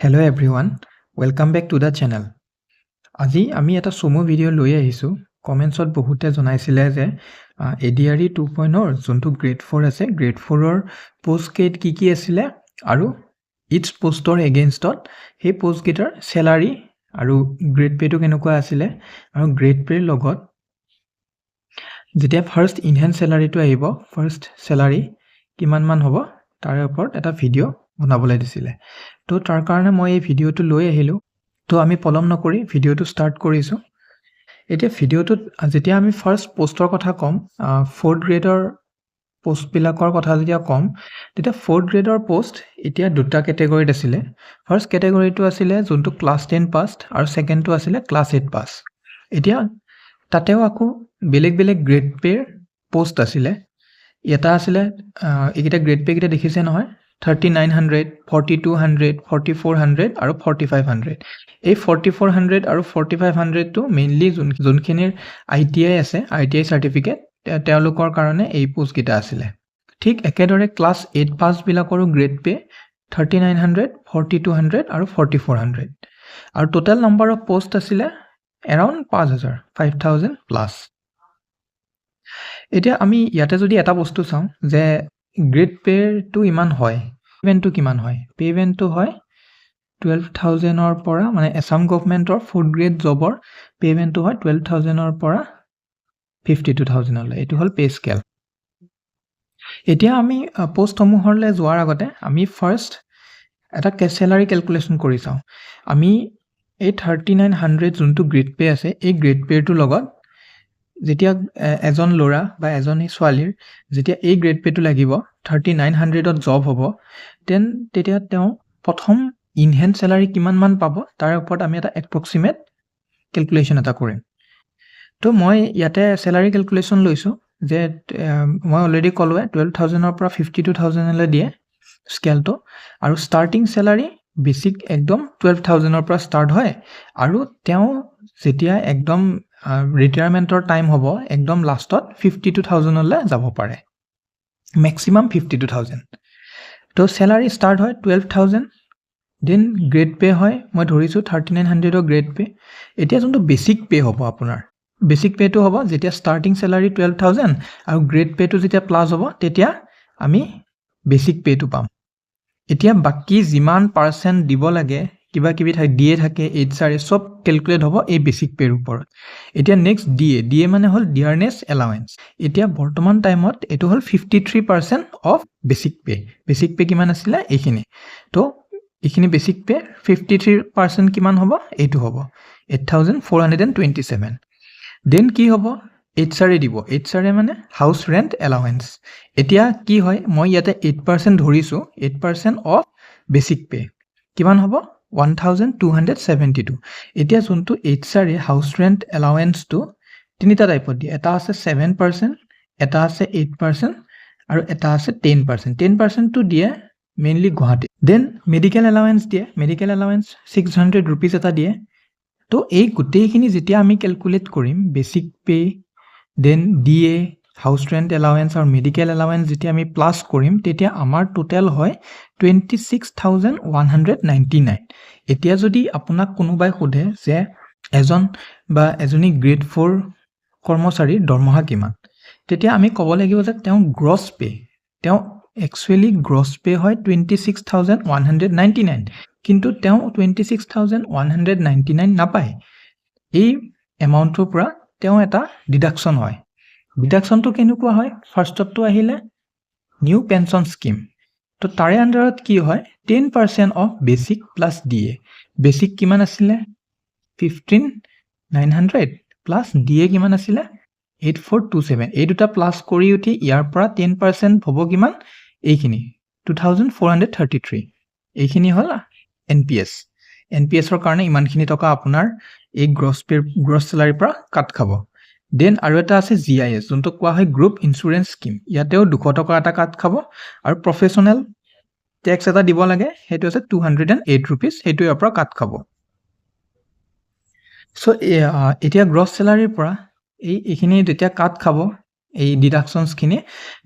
Hello' everyone welcome back to the channel আজি আমি এটা চমু ভিডিঅ' লৈ আহিছোঁ। কমেণ্টছত বহুতে জনাইছিলে যে A D R E two পইণ্টৰ যোনটো গ্ৰেড ফ'ৰ আছে গ্ৰেড ফ'ৰৰ পষ্ট কেইট কি কি আছিলে আৰু ইটছ পষ্টৰ এগেইনষ্টত সেই পষ্টকেইটাৰ চেলাৰী আৰু গ্ৰেড পে'টো কেনেকুৱা আছিলে আৰু গ্ৰেড পে'ৰ লগত যেতিয়া ফাৰ্ষ্ট ইনহেণ্ড চেলাৰীটো আহিব ফাৰ্ষ্ট চেলাৰী কিমানমান হ'ব তাৰে ওপৰত এটা ভিডিঅ' বনাবলৈ দিছিলে। তো তাৰ কাৰণে মই এই ভিডিঅ'টো লৈ আহিলোঁ। তো আমি পলম নকৰি ভিডিঅ'টো ষ্টাৰ্ট কৰিছোঁ। এতিয়া ভিডিঅ'টোত, যেতিয়া আমি ফাৰ্ষ্ট পষ্টৰ কথা ক'ম ফ'ৰ্থ গ্ৰেডৰ পষ্টবিলাকৰ কথা যেতিয়া ক'ম, তেতিয়া ফ'ৰ্থ গ্ৰেডৰ পষ্ট এতিয়া দুটা কেটেগৰীত আছিলে। ফাৰ্ষ্ট কেটেগৰীটো আছিলে যোনটো ক্লাছ টেন পাছ আৰু ছেকেণ্ডটো আছিলে ক্লাছ এইট পাছ এতিয়া তাতেও আকৌ বেলেগ বেলেগ গ্ৰেড পে'ৰ পষ্ট আছিলে। এটা আছিলে এইকেইটা গ্ৰেড পে'কেইটা দেখিছে নহয়? Thirty nine hundred forty two hundred forty four hundred আৰু ফৰ্টি ফাইভ হাণ্ড্ৰেড এই ফৰ্টি ফ'ৰ হাণ্ড্ৰেড আৰু ফৰ্টি ফাইভ হাণ্ড্ৰেডটো মেইনলি যোন যোনখিনিৰ আই টি আই আছে আই টি আই চাৰ্টিফিকেট তেওঁলোকৰ কাৰণে এই পোষ্টকেইটা আছিলে। ঠিক একেদৰে class eight পাছবিলাকৰো grade pay thirty nine hundred forty two hundred আৰু ফৰ্টি ফ'ৰ হাণ্ড্ৰেড আৰু টোটেল নম্বৰ অফ পষ্ট আছিলে এৰাউণ্ড পাঁচ হাজাৰ ফাইভ থাউজেণ্ড প্লাছ এতিয়া আমি ইয়াতে যদি এটা বস্তু চাওঁ যে গ্ৰেড পে'ৰটো ইমান হয়। পে'মেণ্টটো কিমান হয়? পে'মেণ্টটো হয় টুৱেল্ভ থাউজেণ্ডৰ পৰা মানে এছাম গভমেণ্টৰ ফ'ৰ্থ গ্ৰেড জবৰ পে'মেণ্টটো হয় টুৱেল্ভ থাউজেণ্ডৰ পৰা ফিফটি টু থাউজেণ্ডলৈ এইটো হ'ল পে' স্কেল এতিয়া আমি পষ্টসমূহলৈ যোৱাৰ আগতে আমি ফাৰ্ষ্ট এটা চেলাৰী কেলকুলেশ্যন কৰি চাওঁ। আমি এই থাৰ্টি নাইন হাণ্ড্ৰেড যোনটো গ্ৰেড পে' আছে, এই গ্ৰেড পে'টোৰ লগত যেতিয়া এজন ল'ৰা বা এজনী ছোৱালীৰ যেতিয়া এই গ্ৰেড পে'টো লাগিব থাৰ্টি নাইন হাণ্ড্ৰেডত জব হ'ব দেন তেতিয়া তেওঁ প্ৰথম ইনহেণ্ড চেলাৰী কিমানমান পাব তাৰ ওপৰত আমি এটা এপ্ৰক্সিমেট কেলকুলেশ্যন এটা কৰিম। তো মই ইয়াতে চেলাৰী কেলকুলেশ্যন লৈছোঁ যে মই অলৰেডি ক'লোৱে টুৱেল্ভ থাউজেণ্ডৰ পৰা ফিফটি টু থাউজেণ্ডলৈ দিয়ে স্কেলটো আৰু ষ্টাৰ্টিং চেলাৰী বেছিক একদম টুৱেল্ভ থাউজেণ্ডৰ পৰা ষ্টাৰ্ট হয়। আৰু তেওঁ যেতিয়া একদম ৰিটায়াৰমেণ্টৰ টাইম হ'ব, একদম লাষ্টত ফিফটি টু থাউজেণ্ডলৈ যাব পাৰে। মেক্সিমাম ফিফটি টু থাউজেণ্ড তো চেলাৰী ষ্টাৰ্ট হয় twelve thousand then grade pay' হয়, মই ধৰিছোঁ থাৰ্টি নাইন হাণ্ড্ৰেডৰ গ্ৰেড পে' এতিয়া যোনটো বেছিক পে' হ'ব আপোনাৰ বেছিক পে'টো হ'ব যেতিয়া ষ্টাৰ্টিং চেলাৰী টুৱেল্ভ থাউজেণ্ড আৰু গ্ৰেড পে'টো যেতিয়া প্লাছ হ'ব, তেতিয়া আমি বেছিক পে'টো পাম। এতিয়া বাকী যিমান পাৰ্চেণ্ট দিব লাগে কিবা কিবি থাকে দিয়ে থাকে এইচ আৰ এ চব কেলকুলেট হ'ব এই বেছিক পে'ৰ ওপৰত। এতিয়া next D A D A মানে হ'ল ডিয়াৰনেছ এলাৱেঞ্চ এতিয়া বৰ্তমান টাইমত এইটো হ'ল fifty three percent of basic pay' basic pay' কিমান আছিলে? এইখিনি। তো এইখিনি basic pay' fifty three percent কিমান হ'ব? এইটো হ'ব। Eight thousand four hundred and twenty seven then কি হ'ব? এইচ আৰ এ দিব। এইচ আৰ এ মানে হাউচ ৰেণ্ট এলাৱেঞ্চ এতিয়া কি হয় মই ইয়াতে এইট পাৰ্চেণ্ট ধৰিছোঁ eight percent of basic pay' কিমান হ'ব? One thousand two hundred seventy two এতিয়া যোনটো H R A house rent এলাৱেঞ্চটো তিনিটা টাইপত দিয়ে। এটা আছে ছেভেন পাৰ্চেণ্ট এটা আছে এইট পাৰ্চেণ্ট আৰু এটা আছে টেন পাৰ্চেণ্ট টেন পাৰ্চেণ্টটো দিয়ে mainly Guwahati. Then medical allowance দিয়ে। Medical allowance six hundred rupees এটা দিয়ে। তো এই গোটেইখিনি যেতিয়া আমি কেলকুলেট কৰিম basic pay' then D A house rent allowance আৰু মেডিকেল এলাৱেঞ্চ যেতিয়া আমি প্লাছ কৰিম, তেতিয়া আমাৰ টোটেল হয় twenty six thousand one hundred ninety nine এতিয়া যদি আপোনাক কোনোবাই সোধে যে এজন বা এজনী গ্ৰেড ফ'ৰ কৰ্মচাৰীৰ দৰমহা কিমান, তেতিয়া আমি ক'ব লাগিব যে তেওঁ গ্ৰছ পে' তেওঁ একচুৱেলি গ্ৰছ পে' হয় twenty six thousand one hundred ninety nine কিন্তু তেওঁ twenty six thousand one hundred ninety nine নাপায়। এই এমাউণ্টটোৰ পৰা তেওঁ এটা ডিডাকশ্যন হয়। ডিডাকশ্যনটো কেনেকুৱা হয়? ফাৰ্ষ্টতটো আহিলে নিউ পেঞ্চন স্কিম তো তাৰে আণ্ডাৰত কি হয়? Ten percent of basic plus D A basic কিমান আছিলে? Fifteen nine hundred plus D A কিমান আছিলে? এইট ফ'ৰ টু ছেভেন এই দুটা প্লাছ কৰি উঠি ইয়াৰ পৰা টেন পাৰ্চেণ্ট হ'ব কিমান? এইখিনি। Two thousand four hundred thirty three এইখিনি হ'ল N P S N P এছৰ কাৰণে ইমানখিনি টকা আপোনাৰ এই গ্ৰছ পে গ্ৰছ চেলাৰীৰ পৰা কাট খাব। দেন আৰু এটা আছে জি আই এছ যোনটো কোৱা হয় গ্ৰুপ ইঞ্চুৰেঞ্চ স্কিম ইয়াতেও দুশ টকা এটা কাট খাব আৰু প্ৰফেশ্যনেল টেক্স এটা দিব লাগে, সেইটো আছে two hundred and eight rupees সেইটো ইয়াৰ পৰা কাট খাব। চ' এতিয়া গ্ৰছ চেলাৰীৰ পৰা এই, এইখিনি যেতিয়া কাট খাব, এই ডিডাকশ্যনছখিনি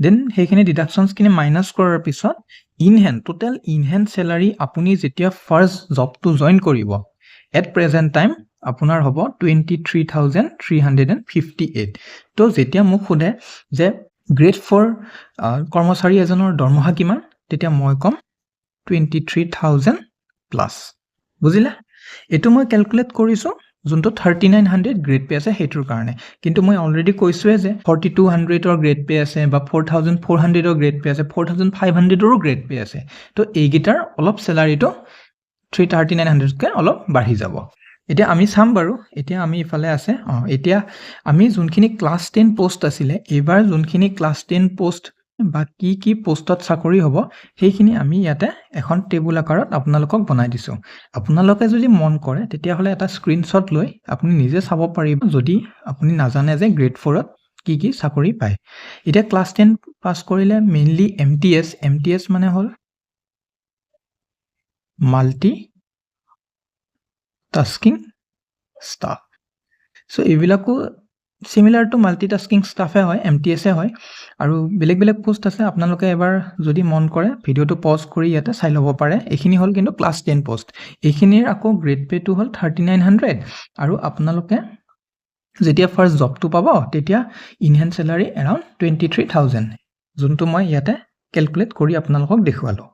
দেন সেইখিনি ডিডাকশ্যনছখিনি মাইনাছ কৰাৰ পিছত in hand total in hand salary আপুনি যেতিয়া ফাৰ্ষ্ট জবটো জইন কৰিব এট প্ৰেজেণ্ট টাইম আপোনাৰ হ'ব twenty three thousand three hundred and fifty eight তো যেতিয়া মোক সোধে যে গ্ৰেড ফ'ৰ কৰ্মচাৰী এজনৰ দৰমহা কিমান, তেতিয়া মই ক'ম টুৱেণ্টি থ্ৰী থাউজেণ্ড প্লাছ বুজিলে? এইটো মই কেলকুলেট কৰিছোঁ। যোনটো thirty nine hundred grade pay' আছে সেইটোৰ কাৰণে। কিন্তু মই অলৰেডি কৈছোঁৱে যে ফৰ্টি টু হাণ্ড্ৰেডৰ গ্ৰেড পে' আছে বা ফ'ৰ থাউজেণ্ড ফ'ৰ হাণ্ড্ৰেডৰ গ্ৰেড পে' আছে ফ'ৰ থাউজেণ্ড ফাইভ হাণ্ড্ৰেডৰো গ্ৰেড পে' আছে। তো এইকেইটাৰ অলপ চেলাৰীটো থ্ৰী থাৰ্টি নাইন হাণ্ড্ৰেডকৈ অলপ বাঢ়ি যাব। এতিয়া আমি চাম বাৰু এতিয়া আমি ইফালে আছে অঁ এতিয়া আমি যোনখিনি ক্লাছ টেন পষ্ট আছিলে এইবাৰ যোনখিনি ক্লাছ টেন পষ্ট বা কি কি পষ্টত চাকৰি হ'ব সেইখিনি আমি ইয়াতে এখন টেবুল আকাৰত আপোনালোকক বনাই দিছোঁ। আপোনালোকে যদি মন কৰে তেতিয়াহ'লে এটা স্ক্ৰীনশ্বট লৈ আপুনি নিজে চাব পাৰিব যদি আপুনি নাজানে যে গ্ৰেড ফ'ৰত কি কি চাকৰি পায়। এতিয়া ক্লাছ টেন পাছ কৰিলে mainly M T S M T S মানে হ'ল মাল্টি টাস্কিং ষ্টাফ চ' এইবিলাকো চিমিলাৰ টু মাল্টিটাস্কিং ষ্টাফে হয় এম টি এছে হয়। আৰু বেলেগ বেলেগ পোষ্ট আছে আপোনালোকে এবাৰ যদি মন কৰে ভিডিঅ'টো পজ কৰি ইয়াতে চাই ল'ব পাৰে। এইখিনি হ'ল কিন্তু ক্লাছ টেন পষ্ট এইখিনিৰ আকৌ গ্ৰেড পে'টো হ'ল থাৰ্টি নাইন হাণ্ড্ৰেড আৰু আপোনালোকে যেতিয়া ফাৰ্ষ্ট জবটো পাব তেতিয়া in hand salary around twenty three thousand যোনটো মই ইয়াতে কেলকুলেট কৰি আপোনালোকক দেখুৱালোঁ।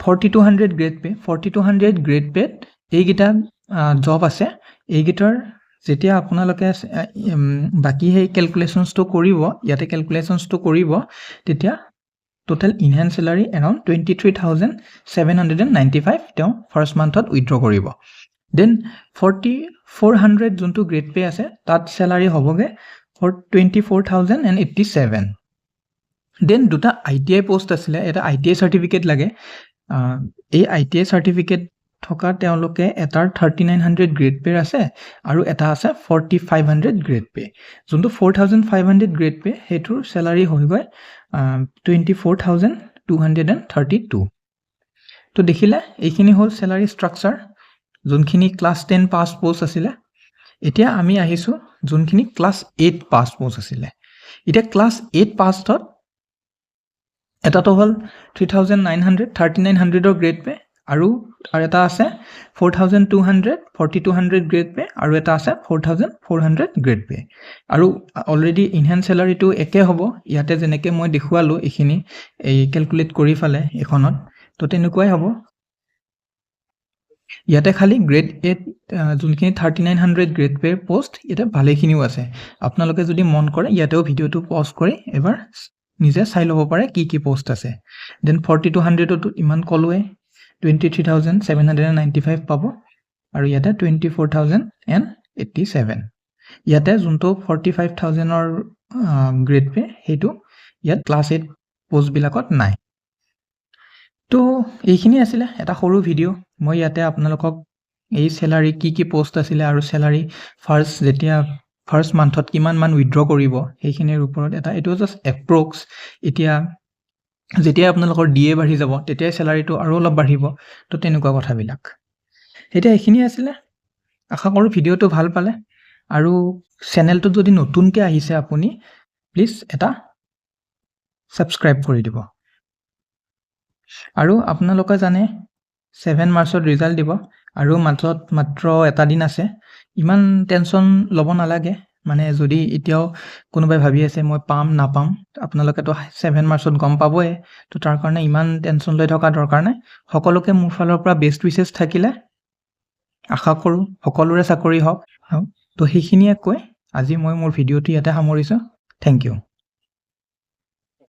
Forty two hundred grade pay' forty two hundred grade পে'ত এইকেইটা জব আছে। এইকেইটাৰ যেতিয়া আপোনালোকে বাকী সেই কেলকুলেশ্যনছটো কৰিব, ইয়াতে কেলকুলেশ্যনছটো কৰিব, তেতিয়া total in salary around twenty three thousand seven hundred and ninety five তেওঁ ফাৰ্ষ্ট মান্থত উইথড্ৰ কৰিব। দেন ফৰ্টি ফ'ৰ হাণ্ড্ৰেড যোনটো গ্ৰেড পে' আছে, তাত চেলাৰী হ'বগৈ for twenty four thousand and eighty seven then দুটা আই টি আই পষ্ট আছিলে, এটা আই টি আই চাৰ্টিফিকেট লাগে। এই আই টি আই চাৰ্টিফিকেট থকা তেওঁলোকে এটাৰ থাৰ্টি নাইন হাণ্ড্ৰেড গ্ৰেড পে'ৰ আছে আৰু এটা আছে forty five hundred grade pay' যোনটো four thousand five hundred grade pay' সেইটোৰ চেলাৰী হৈ গৈ twenty four thousand two hundred and thirty two তো দেখিলে এইখিনি হ'ল চেলাৰী ষ্ট্ৰাকচাৰ যোনখিনি ক্লাছ টেন পাছ পষ্ট আছিলে। এতিয়া আমি আহিছোঁ যোনখিনি ক্লাছ এইট পাছ পষ্ট আছিলে। এতিয়া ক্লাছ এইট পাষ্টত এটাটো হ'ল three thousand nine hundred thirty nine হাণ্ড্ৰেডৰ grade pay আৰু আৰু এটা আছে four thousand two hundred forty two hundred grade pay' আৰু এটা আছে four thousand four hundred grade pay' আৰু অলৰেডি ইনহেণ্ড চেলাৰীটো একে হ'ব ইয়াতে যেনেকৈ মই দেখুৱালোঁ এইখিনি এই কেলকুলেট কৰি ফালে এইখনত তো তেনেকুৱাই হ'ব। ইয়াতে খালি গ্ৰেড এইট যোনখিনি থাৰ্টি নাইন হাণ্ড্ৰেড গ্ৰেড পে'ৰ পষ্ট ইয়াতে ভালেখিনিও আছে। আপোনালোকে যদি মন কৰে ইয়াতেও ভিডিঅ'টো পজ কৰি এবাৰ নিজে চাই ল'ব পাৰে কি কি পষ্ট আছে। দেন ফৰ্টি টু হাণ্ড্ৰেডতো ইমান ক'লোৱে twenty three thousand seven hundred and ninety five পাব আৰু ইয়াতে twenty four thousand and eighty seven ইয়াতে যোনটো ফৰ্টি ফাইভ থাউজেণ্ডৰ গ্ৰেড পে' সেইটো ইয়াত ক্লাছ এইট পষ্টবিলাকত নাই। তো এইখিনি আছিলে এটা সৰু ভিডিঅ' মই ইয়াতে আপোনালোকক এই চেলাৰী কি কি পষ্ট আছিলে আৰু চেলাৰী ফাৰ্ষ্ট যেতিয়া ফাৰ্ষ্ট মান্থত কিমান মান উইড্ৰ কৰিব সেইখিনিৰ ওপৰত এটা এইটো জাষ্ট এপ্ৰক্স এতিয়া যেতিয়াই আপোনালোকৰ ডি এ বাঢ়ি যাব তেতিয়াই চেলাৰীটো আৰু অলপ বাঢ়িব। তো তেনেকুৱা কথাবিলাক। এতিয়া এইখিনিয়ে আছিলে। আশা কৰোঁ ভিডিঅ'টো ভাল পালে। আৰু চেনেলটোত যদি নতুনকৈ আহিছে আপুনি প্লিজ এটা ছাবস্ক্ৰাইব কৰি দিব। আৰু আপোনালোকে জানে ছেভেন মাৰ্চত ৰিজাল্ট দিব। আৰু মাজত মাত্ৰ এটা দিন আছে। ইমান টেনশ্যন ল'ব নালাগে। মানে যদি এতিয়াও কোনোবাই ভাবি আছে মই পাম নাপাম আপোনালোকেতো ছেভেন মাৰ্চত গম পাবই। তো তাৰ কাৰণে ইমান টেনশ্যন লৈ থকা দৰকাৰ নাই। সকলোকে মোৰ ফালৰ পৰা বেষ্ট উইচেছ থাকিলে আশা কৰোঁ সকলোৰে চাকৰি হওক। তো সেইখিনিয়ে কৈ আজি মই মোৰ ভিডিঅ'টো ইয়াতে সামৰিছোঁ। Thank U